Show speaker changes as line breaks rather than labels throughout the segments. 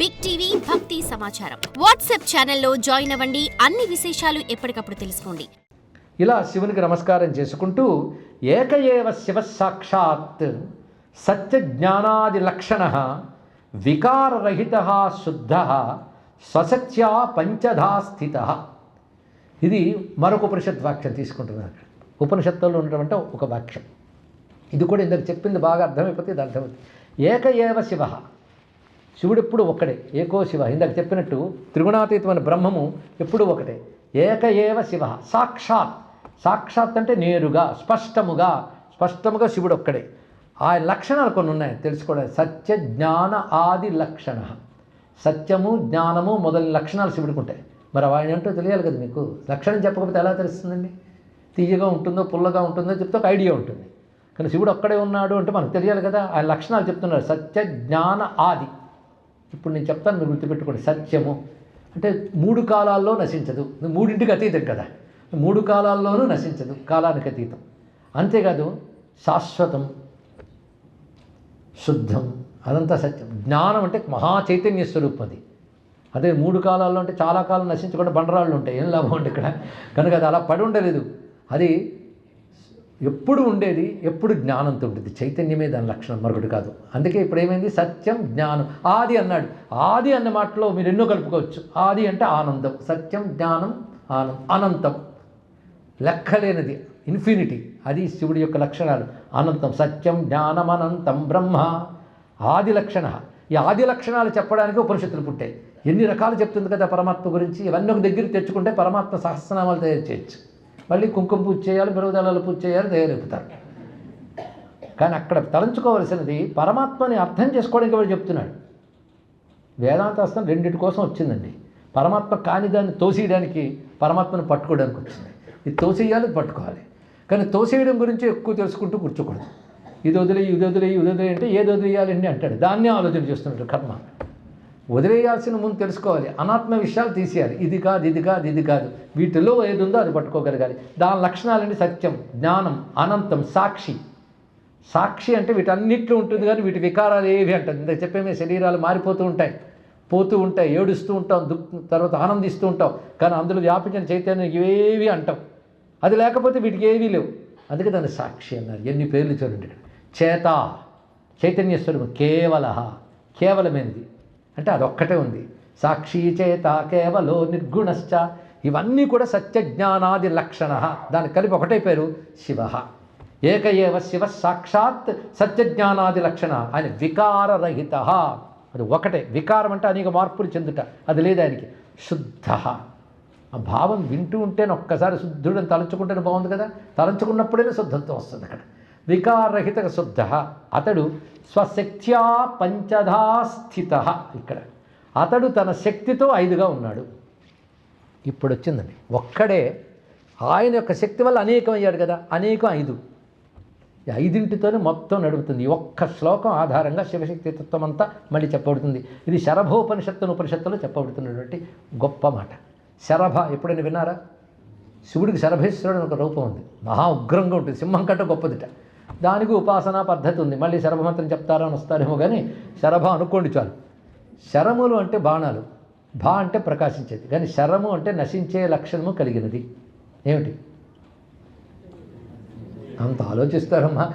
Big TV భక్తి సమాచారం WhatsApp ఛానల్లో జాయిన్ అవ్వండి. అన్ని విశేషాలు ఎప్పటికప్పుడు తెలుసుకోండి.
ఇలా శివునికి నమస్కారం చేసుకుంటూ ఏక ఏవ శివ సాక్షాత్ సత్య జ్ఞానాది లక్షణ వికారరహిత శుద్ధ స్వసత్య పంచధా స్థిత ఇది మరొక ఉపనిషత్ వాక్యం తీసుకుంటున్నారు ఉపనిషత్తుల్లో ఉన్నటువంటి ఒక వాక్యం. ఇది కూడా ఇందాక చెప్పింది బాగా అర్థమైపోతే ఇది అర్థమవుతుంది. ఏక ఏవ శివ శివుడు ఎప్పుడు ఒక్కడే. ఏకో శివ. ఇందాక చెప్పినట్టు త్రిగుణాతీతమైన బ్రహ్మము ఎప్పుడు ఒకటే ఏక ఏవ శివ. సాక్షాత్. సాక్షాత్ అంటే నేరుగా స్పష్టముగా. స్పష్టముగా శివుడు ఒక్కడే. ఆ లక్షణాలు కొన్ని ఉన్నాయి. తెలుసుకోవడానికి. సత్య జ్ఞాన ఆది లక్షణ. సత్యము జ్ఞానము మొదలైన లక్షణాలు శివుడికి ఉంటాయి. మరి ఆయన ఏంటో తెలియాలి కదా మీకు? లక్షణం చెప్పకపోతే ఎలా తెలుస్తుందండి? తీయగా ఉంటుందో పుల్లగా ఉంటుందో చెప్తే ఒక ఐడియా ఉంటుంది. కానీ శివుడు ఒక్కడే ఉన్నాడు అంటే మనకు తెలియాలి కదా? ఆ లక్షణాలు చెప్తున్నారు. సత్య జ్ఞాన ఆది. ఇప్పుడు నేను చెప్తాను మీరు గుర్తుపెట్టుకోండి. సత్యము అంటే మూడు కాలాల్లో నశించదు. మూడింటికి అతీతం కదా. మూడు కాలాల్లోనూ నశించదు. కాలానికి అతీతం. అంతేకాదు శాశ్వతం శుద్ధం అదంతా సత్యం. జ్ఞానం అంటే మహా చైతన్య స్వరూపం అది. అదే మూడు కాలాల్లో అంటే చాలా కాలం నశించకుండా బండరాళ్ళు ఉంటాయి. ఏం లాభం ఉంది ఇక్కడ? కనుక అది అలా పడి ఉండలేదు. అది ఎప్పుడు ఉండేది ఎప్పుడు జ్ఞానంతో ఉంటుంది చైతన్యమే దాని లక్షణం మరొకటి కాదు. అందుకే ఇప్పుడు ఏమైంది? సత్యం జ్ఞానం. ఆది అన్నాడు. ఆది అన్న మాటలో మీరు ఎన్నో కలుపుకోవచ్చు. ఆది అంటే ఆనందం. సత్యం జ్ఞానం ఆనందం అనంతం. లెక్కలేనిది. ఇన్ఫినిటీ. అది శివుడి యొక్క లక్షణాలు. అనంతం. సత్యం జ్ఞానం అనంతం. బ్రహ్మ. ఆది లక్షణ. ఈ ఆది లక్షణాలు చెప్పడానికి ఉపనిషత్తులు పుట్టాయి. ఎన్ని రకాలు చెప్తుంది కదా పరమాత్మ గురించి? ఇవన్నీ ఒక దగ్గర తెచ్చుకుంటే పరమాత్మ సహస్రనామాలు తయారు చేయొచ్చు. మళ్ళీ కుంకుమ పూజ చేయాలి బిరుదళాలు పూజ చేయాలి తయారైపోతారు కానీ అక్కడ తలంచుకోవలసినది పరమాత్మని అర్థం చేసుకోవడానికి వాడు చెప్తున్నాడు? వేదాంతాస్త్రం రెండింటి కోసం వచ్చిందండి. పరమాత్మ కాని దాన్ని తోసేయడానికి పరమాత్మను పట్టుకోవడానికి వచ్చింది. ఇది తోసేయాలి పట్టుకోవాలి. కానీ తోసేయడం గురించి ఎక్కువ తెలుసుకుంటూ కూర్చోకూడదు. ఇది వదిలే ఇది వదిలేయి ఇది వదిలేయి అంటే ఏది వదిలేయాలండి అంటాడు. దాన్నే ఆలోచన చేస్తున్నాడు కర్మ. వదిలేయాల్సిన ముందు తెలుసుకోవాలి. అనాత్మ విషయాలు తీసేయాలి. ఇది కాదు ఇది కాదు ఇది కాదు. వీటిలో ఏది ఉందో అది పట్టుకోగలగాలి. దాని లక్షణాలండి సత్యం జ్ఞానం అనంతం సాక్షి. సాక్షి అంటే వీటన్నిట్లో ఉంటుంది కానీ వీటి వికారాలు ఏవి అంటారు? ఇంత చెప్పేమే శరీరాలు మారిపోతూ ఉంటాయి. పోతూ ఉంటాయి ఏడుస్తూ ఉంటాం దుఃఖ తర్వాత ఆనందిస్తూ ఉంటాం. కానీ అందులో వ్యాపించిన చైతన్యం ఇవేవి అంటాం. అది లేకపోతే వీటికి ఏవీ లేవు. అందుకే దాన్ని సాక్షి అన్నారు. ఎన్ని పేర్లు చూడండి చేత చైతన్య స్వరూపం కేవల కేవలమైనది అంటే అదొక్కటే ఉంది. సాక్షి చేత కేవలో నిర్గుణశ్చ. ఇవన్నీ కూడా సత్యజ్ఞానాది లక్షణ. దానికి కలిపి ఒకటే పేరు శివ. ఏక ఏవ శివ సాక్షాత్ సత్యజ్ఞానాది లక్షణ. ఆయన వికారరహిత. అది ఒకటే. వికారం అంటే అనేక మార్పులు చెందుట. అది లేదు ఆయనకి. శుద్ధ. ఆ భావం వింటూ ఉంటేనే ఒక్కసారి శుద్ధుడని తలంచుకుంటేనే బాగుంది కదా. తలంచుకున్నప్పుడే శుద్ధత్వం వస్తుంది అక్కడ. వికారహిత శుద్ధ అతడు స్వశక్త్యా పంచధా స్థిత ఇక్కడ. అతడు తన శక్తితో ఐదుగా ఉన్నాడు. ఇప్పుడు వచ్చిందండి ఒక్కడే ఆయన యొక్క శక్తి వల్ల అనేకం అయ్యాడు కదా. అనేకం ఐదు. ఐదింటితోనే మొత్తం నడుపుతుంది. ఒక్క శ్లోకం ఆధారంగా శివశక్తి తత్వం అంతా మళ్ళీ చెప్పబడుతుంది. ఇది శరభోపనిషత్తును ఉపనిషత్తులో చెప్పబడుతున్నటువంటి గొప్ప మాట. శరభ ఎప్పుడైనా విన్నారా? శివుడికి శరభేశ్వరుడు అని ఒక రూపం ఉంది. మహా ఉగ్రంగా ఉంటుంది. సింహం కంటే గొప్పదిట. దానికి ఉపాసనా పద్ధతి ఉంది. మళ్ళీ శరభమంత్రం చెప్తారా అని వస్తారేమో కానీ శరభ అనుకోండి చాలు. శరములు అంటే బాణాలు. భా అంటే ప్రకాశించేది. కానీ శరము అంటే నశించే లక్షణము కలిగినది. ఏమిటి? అంత ఆలోచిస్తారమ్మా.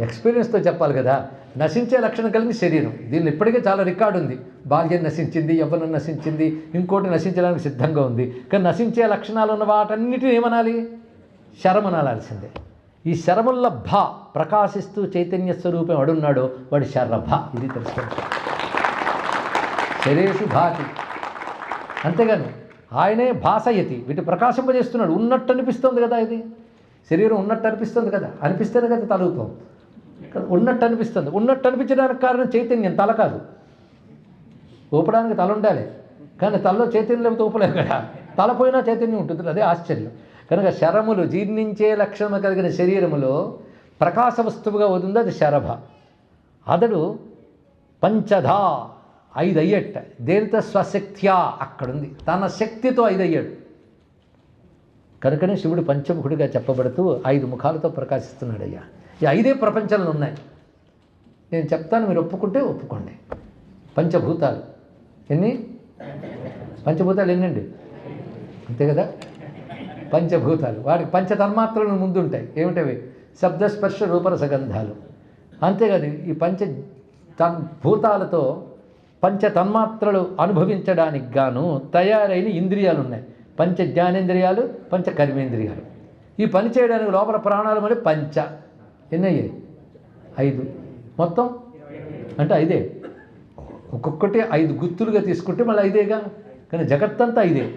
ఎక్స్పీరియన్స్తో చెప్పాలి కదా. నశించే లక్షణం కలిగిన శరీరం. దీనిలో ఇప్పటికే చాలా రికార్డు ఉంది. బాల్యం నశించింది యవ్వనం నశించింది ఇంకోటి నశించడానికి సిద్ధంగా ఉంది. కానీ నశించే లక్షణాలు ఉన్న వాటన్నిటిని ఏమనాలి? శరమనాలాల్సిందే. ఈ శరముల్ల భా ప్రకాశిస్తూ చైతన్య స్వరూపం అడున్నాడో వాడు శరభ. ఇది తెలుసుకోండి. శరేషు భాతి. అంతేగాను ఆయనే భాసయతి. వీటి ప్రకాశింపజేస్తున్నాడు. ఉన్నట్టు అనిపిస్తుంది కదా ఇది. శరీరం ఉన్నట్టు అనిపిస్తుంది కదా. అనిపిస్తేనే కదా తలుగుతాం ఉన్నట్టు అనిపిస్తుంది ఉన్నట్టు అనిపించడానికి కారణం చైతన్యం. తల కాదు. ఊపడానికి తల ఉండాలి. కానీ తలలో చైతన్యం లేకపోతే ఊపలేము కదా. తల పోయినా చైతన్యం ఉంటుంది. అదే ఆశ్చర్యం. కనుక శరములు జీర్ణించే లక్షణము కలిగిన శరీరములో ప్రకాశ వస్తువుగా వదింది అది శరభ. అతడు పంచధా ఐదు అయ్యట దేనితో? స్వశక్త్యా అక్కడుంది. తన శక్తితో ఐదు అయ్యాడు కనుకనే శివుడు పంచముఖుడిగా చెప్పబడుతూ ఐదు ముఖాలతో ప్రకాశిస్తున్నాడు అయ్యా ఈ ఐదే ప్రపంచాలు ఉన్నాయి. నేను చెప్తాను మీరు ఒప్పుకుంటే ఒప్పుకోండి. పంచభూతాలు. ఎన్ని? పంచభూతాలు ఎన్నండి? అంతే కదా? పంచభూతాలు. వాడికి పంచతన్మాత్రలు ముందుంటాయి. ఏమిటవి? శబ్దస్పర్శ రూపరసగంధాలు అంతేకాదు ఈ పంచ తన్ భూతాలతో పంచ తన్మాత్రలు అనుభవించడానికి గాను తయారైన ఇంద్రియాలు ఉన్నాయి పంచ జ్ఞానేంద్రియాలు పంచ కర్మేంద్రియాలు. ఈ పని చేయడానికి లోపల ప్రాణాలు మరి పంచ. ఎన్నయ్యాయి ఐదు. మొత్తం? అంటే ఐదే. ఒక్కొక్కటి ఐదు గుర్తులుగా తీసుకుంటే మళ్ళీ ఐదేగా? కానీ జగత్తంతా ఐదే.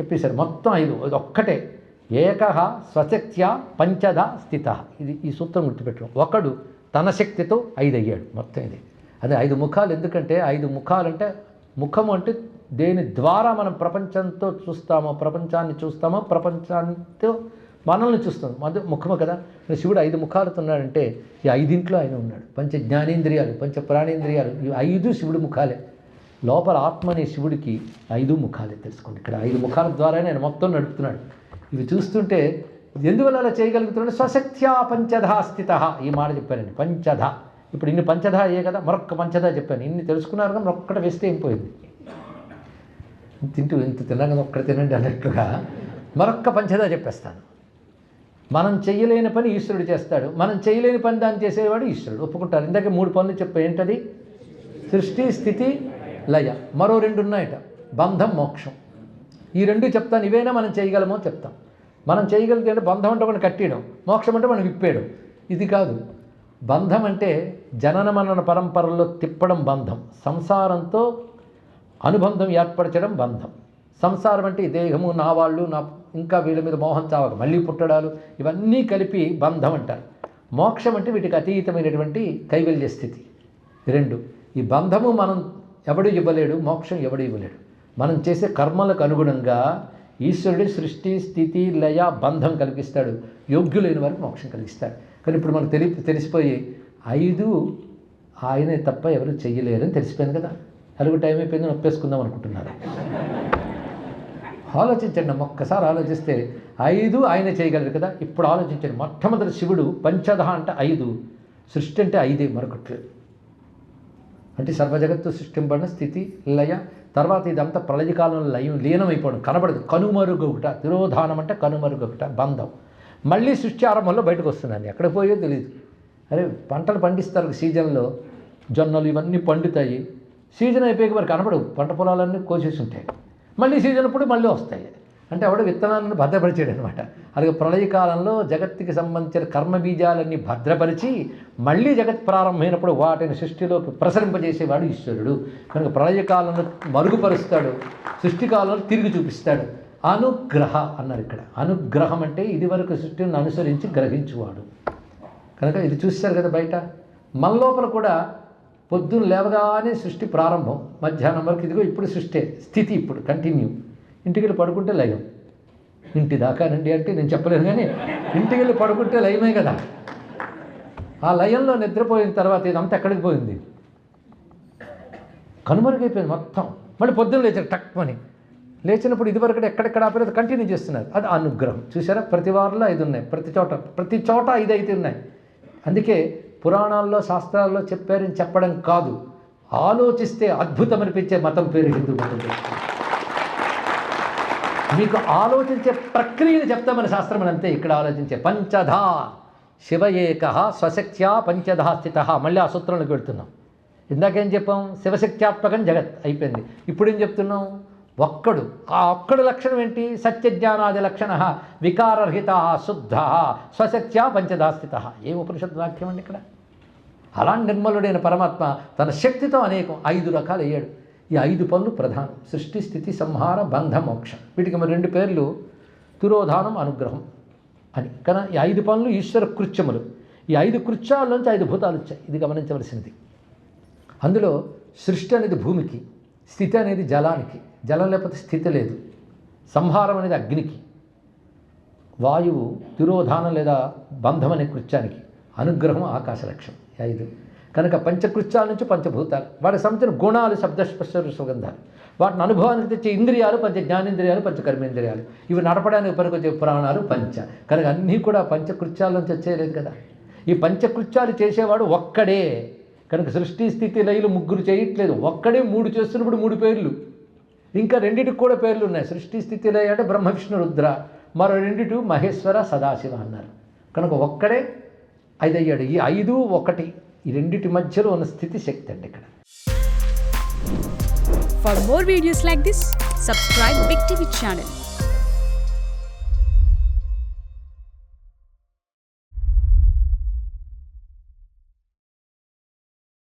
చెప్పేశారు. మొత్తం ఐదు. ఒక్కటే. ఏక స్వశక్త్యా పంచద స్థిత. ఇది ఈ సూత్రం గుర్తుపెట్టడం ఒకడు తన శక్తితో ఐదు అయ్యాడు మొత్తం ఇది. అదే ఐదు ముఖాలు ఎందుకంటే ఐదు ముఖాలు అంటే ముఖం అంటే దేని ద్వారా మనం ప్రపంచంతో చూస్తామో ప్రపంచాన్ని చూస్తామో ప్రపంచాంతో మనల్ని చూస్తాం మధ్య ముఖము కదా. శివుడు ఐదు ముఖాలతో ఉన్నాడంటే ఈ ఐదింట్లో ఆయన ఉన్నాడు. పంచ జ్ఞానేంద్రియాలు పంచ ప్రాణేంద్రియాలు ఈ ఐదు శివుడు ముఖాలే. లోపల ఆత్మ అనే శివుడికి ఐదు ముఖాలే తెలుసుకోండి. ఇక్కడ ఐదు ముఖాల ద్వారానే ఆయన మొత్తం నడుపుతున్నాడు. ఇవి చూస్తుంటే ఎందువల్ల అలా చేయగలుగుతున్నాడు? స్వశక్త్యా పంచధ స్థిత. ఈ మాట చెప్పానండి. పంచధ. ఇప్పుడు ఇన్ని పంచధ అయ్యే కదా? మరొక్క పంచధ చెప్పాను. ఇన్ని తెలుసుకున్నారు కదా మరొక్కటి వేస్తే ఏం పోయింది? తింటూ ఇంత తిన్నాక ఒక్కడ తినండి అన్నట్లుగా మరొక్క పంచధ చెప్పేస్తాను. మనం చేయలేని పని ఈశ్వరుడు చేస్తాడు. మనం చేయలేని పని దాన్ని చేసేవాడు ఈశ్వరుడు. ఒప్పుకుంటారు. ఇందాక మూడు పనులు చెప్పా. ఏంటది? సృష్టి స్థితి లయ. మరో రెండు ఉన్నాయట. బంధం మోక్షం. ఈ రెండు చెప్తాను ఇవేనా మనం చేయగలమో చెప్తాం. మనం చేయగలిగితే అంటే బంధం అంటే మనం కట్టేయడం మోక్షం అంటే మనం విప్పేయడం. ఇది కాదు. బంధం అంటే జనన మనన పరంపరల్లో తిప్పడం బంధం సంసారంతో అనుబంధం ఏర్పరచడం బంధం. సంసారం అంటే ఈ దేహము నా వాళ్ళు నా ఇంకా వీళ్ళ మీద మోహం చావక మళ్ళీ పుట్టడాలు ఇవన్నీ కలిపి బంధం అంటారు. మోక్షం అంటే వీటికి అతీతమైనటువంటి కైవల్య స్థితి. రెండు ఈ బంధము మనం ఎవడు ఇవ్వలేడు మోక్షం ఎవడు ఇవ్వలేడు. మనం చేసే కర్మలకు అనుగుణంగా ఈశ్వరుడి సృష్టి స్థితి లయ బంధం కలిగిస్తాడు. యోగ్యులైన వారికి మోక్షం కలిగిస్తాడు. కానీ ఇప్పుడు మనకు తెలి తెలిసిపోయి ఐదు ఆయనే తప్ప ఎవరు చెయ్యలేరని తెలిసిపోయింది కదా. అలుగు టైం అయిపోయింది నొప్పేసుకుందాం అనుకుంటున్నారు. ఆలోచించండి ఒక్కసారి ఆలోచిస్తే ఐదు ఆయన చేయగలరు కదా. ఇప్పుడు ఆలోచించండి మొట్టమొదటి శివుడు పంచదహ అంటే ఐదు సృష్టి అంటే ఐదే మరొకట్లేదు అంటే సర్వజగత్తు సృష్టింపడిన స్థితి లయ తర్వాత ఇదంతా ప్రళయకాలంలో లయం లీనమైపోవడం కనబడదు. కనుమరుగొకట తిరోధానం అంటే కనుమరుగొకట బంధం. మళ్ళీ సృష్టి ఆరంభంలో బయటకు వస్తుందండి. ఎక్కడ పోయో తెలియదు అరే పంటలు పండిస్తారు సీజన్లో. జొన్నలు ఇవన్నీ పండుతాయి. సీజన్ అయిపోయాక మరి కనపడవు. పంట పొలాలన్నీ కోసేసి ఉంటాయి. మళ్ళీ సీజన్ అప్పుడు మళ్ళీ వస్తాయి. అంటే ఆవిడ విత్తనాలను భద్రపరిచాడు అనమాట అలాగే ప్రళయకాలంలో జగత్తుకి సంబంధించిన కర్మ బీజాలన్నీ భద్రపరిచి మళ్ళీ జగత్ ప్రారంభమైనప్పుడు వాటిని సృష్టిలోకి ప్రసరింపజేసేవాడు ఈశ్వరుడు. కనుక ప్రళయకాలంలో మరుగుపరుస్తాడు సృష్టికాలంలో తిరిగి చూపిస్తాడు. అనుగ్రహ అన్నారు ఇక్కడ. అనుగ్రహం అంటే ఇదివరకు సృష్టిని అనుసరించి గ్రహించువాడు. కనుక ఇది చూస్తారు కదా బయట? మన లోపల కూడా పొద్దున్న లేవగానే సృష్టి ప్రారంభం మధ్యాహ్నం వరకు ఇదిగో ఇప్పుడు సృష్టి స్థితి ఇప్పుడు కంటిన్యూ ఇంటికి వెళ్ళి పడుకుంటే లయం. ఇంటి దాకానండి అంటే నేను చెప్పలేను కానీ ఇంటికి వెళ్ళి పడుకుంటే లయమే కదా. ఆ లయంలో నిద్రపోయిన తర్వాత ఇదంతా ఎక్కడికి పోయింది? కనుమరుగైపోయింది మొత్తం. మళ్ళీ పొద్దున్న లేచారు టక్మని. లేచినప్పుడు ఇదివరకు ఎక్కడెక్కడ ఆపలేదు కంటిన్యూ చేస్తున్నారు. అది అనుగ్రహం. చూసారా ప్రతి వారిలో ఐదు ఉన్నాయి. ప్రతి చోట ప్రతి చోట ఐదు అయితే ఉన్నాయి. అందుకే పురాణాల్లో శాస్త్రాల్లో చెప్పారని చెప్పడం కాదు. ఆలోచిస్తే అద్భుతం అనిపించే మతం పేరు హిందూ మతం మీకు ఆలోచించే ప్రక్రియను చెప్తామని శాస్త్రం అంతే ఇక్కడ ఆలోచించే పంచధా శివ ఏక స్వశక్త్యా పంచధా స్థిత. మళ్ళీ ఆ సూత్రంలోకి వెళ్తున్నాం. ఇందాకేం చెప్పాం? శివశక్త్యాత్మకం జగత్ అయిపోయింది. ఇప్పుడు ఏం చెప్తున్నాం? ఒక్కడు. ఆ ఒక్కడు లక్షణం ఏంటి? సత్యజ్ఞానాది లక్షణ. వికారరహిత శుద్ధ స్వశక్త్యా పంచదాస్థిత ఏ ఉపనిషత్ వాక్యం అండి ఇక్కడ? అలా నిర్మలుడైన పరమాత్మ తన శక్తితో అనేకం ఐదు రకాలు అయ్యాడు. ఈ ఐదు పనులు ప్రధానం. సృష్టి స్థితి సంహార బంధ మోక్షం. వీటికి మరి రెండు పేర్లు తిరోధానం అనుగ్రహం అని. కానీ ఈ ఐదు పనులు ఈశ్వర కృత్యములు. ఈ ఐదు కృత్యాల్లోంచి ఐదు భూతాలు వచ్చాయి. ఇది గమనించవలసినది. అందులో సృష్టి అనేది భూమికి స్థితి అనేది జలానికి. జలం లేకపోతే స్థితి లేదు. సంహారం అనేది అగ్నికి. వాయువు తిరోధానం లేదా బంధం అనే కృత్యానికి. అనుగ్రహం ఆకాశ లక్ష్యం. ఈ ఐదు కనుక పంచకృత్యాల నుంచి పంచభూతాలు. వాటికి సంబంధించిన గుణాలు శబ్దస్పర్శ సుగంధాలు. వాటిని అనుభవానికి తెచ్చే ఇంద్రియాలు పంచ జ్ఞానేంద్రియాలు పంచకర్మేంద్రియాలు. ఇవి నడపడానికి పనికొచ్చే ప్రాణాలు పంచ. కనుక అన్నీ కూడా పంచకృత్యాల నుంచి వచ్చేయలేదు కదా. ఈ పంచకృత్యాలు చేసేవాడు ఒక్కడే. కనుక సృష్టి స్థితి లయలు ముగ్గురు చేయట్లేదు. ఒక్కడే మూడు చేస్తున్నప్పుడు మూడు పేర్లు. ఇంకా రెండిటికి కూడా పేర్లు ఉన్నాయి. సృష్టి స్థితి లయ అంటే బ్రహ్మ విష్ణు రుద్ర. మరో రెండిటి మహేశ్వర సదాశివ అన్నారు. కనుక ఒక్కడే ఐదయ్యాడు. ఈ ఐదు ఒకటి. ఈ రెండింటి మధ్యలో ఉన్న స్థితి శక్తి అండి ఇక్కడ.
For more videos like this subscribe Big TV channel